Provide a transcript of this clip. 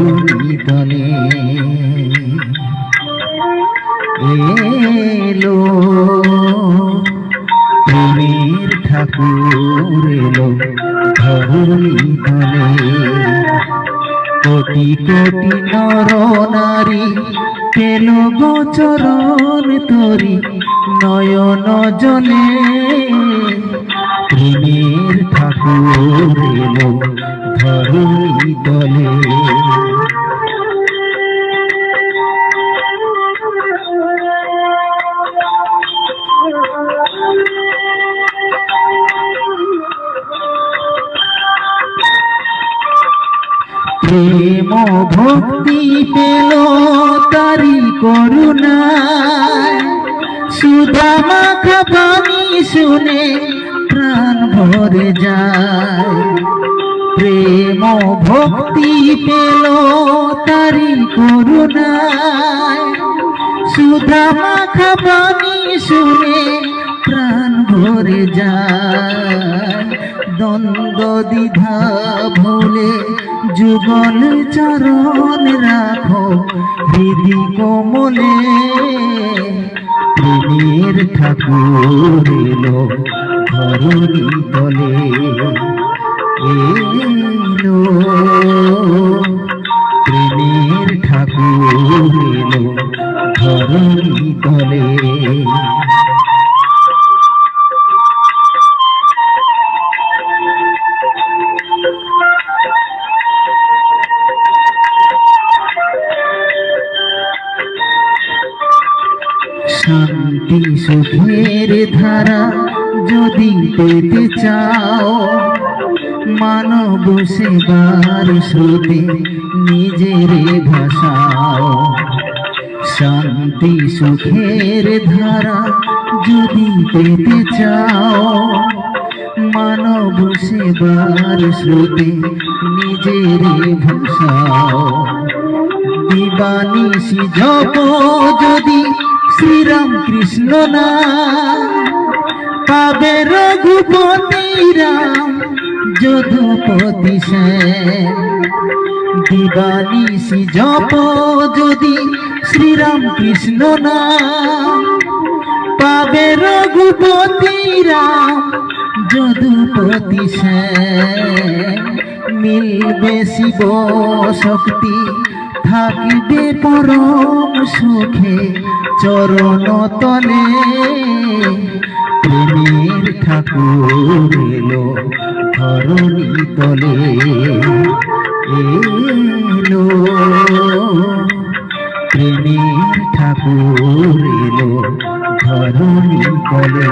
জীবনে এলো প্রেমের ঠাকুর এলো ধরণীতনে কোটি কোটি নর নারী পেল গোচরণ তরি নয়ন জলে প্রেমের ঠাকুর এলো ধরণী তলে প্রেম ভক্তি পেল তারি করুণায় সুধা মাখা শুনে প্রাণ ভরে যায়। প্রেম ভক্তি পেল তারি করুণায়। সুধা মাখা পানি শুনে প্রাণ ভরে যায়। দ্বন্দ্ব দ্বিধা ভুলে যুগল চরণ রাখো দিদি কোমলে। প্রেমের ঠাকুর ধরণী তলে এলো ঠাকুর এলো ধরণী তলে শান্তি সুখের ধারা যদি পেতে চাও, মানব সেবার স্রোতে নিজের ভাষাও। শান্তি সুখের ধারা যদি পেতে চাও, মানব সেবার স্রোতে নিজের ভাষাও। দিবানিসি জপ যদি শ্রীরাম কৃষ্ণ না পাবে রঘুপতি রাম যদুপতি সেন দিবানিসি জপ যদি শ্রীরাম কৃষ্ণ না পাবে রঘুপতি রাম যদুপতি মিলবে শিব শক্তি থাকবে পরম সুখে চরণ তলে। প্রেমের ঠাকুর এলো ধরণী তলে। এলো প্রেমের ঠাকুর এলো ধরণী তলে।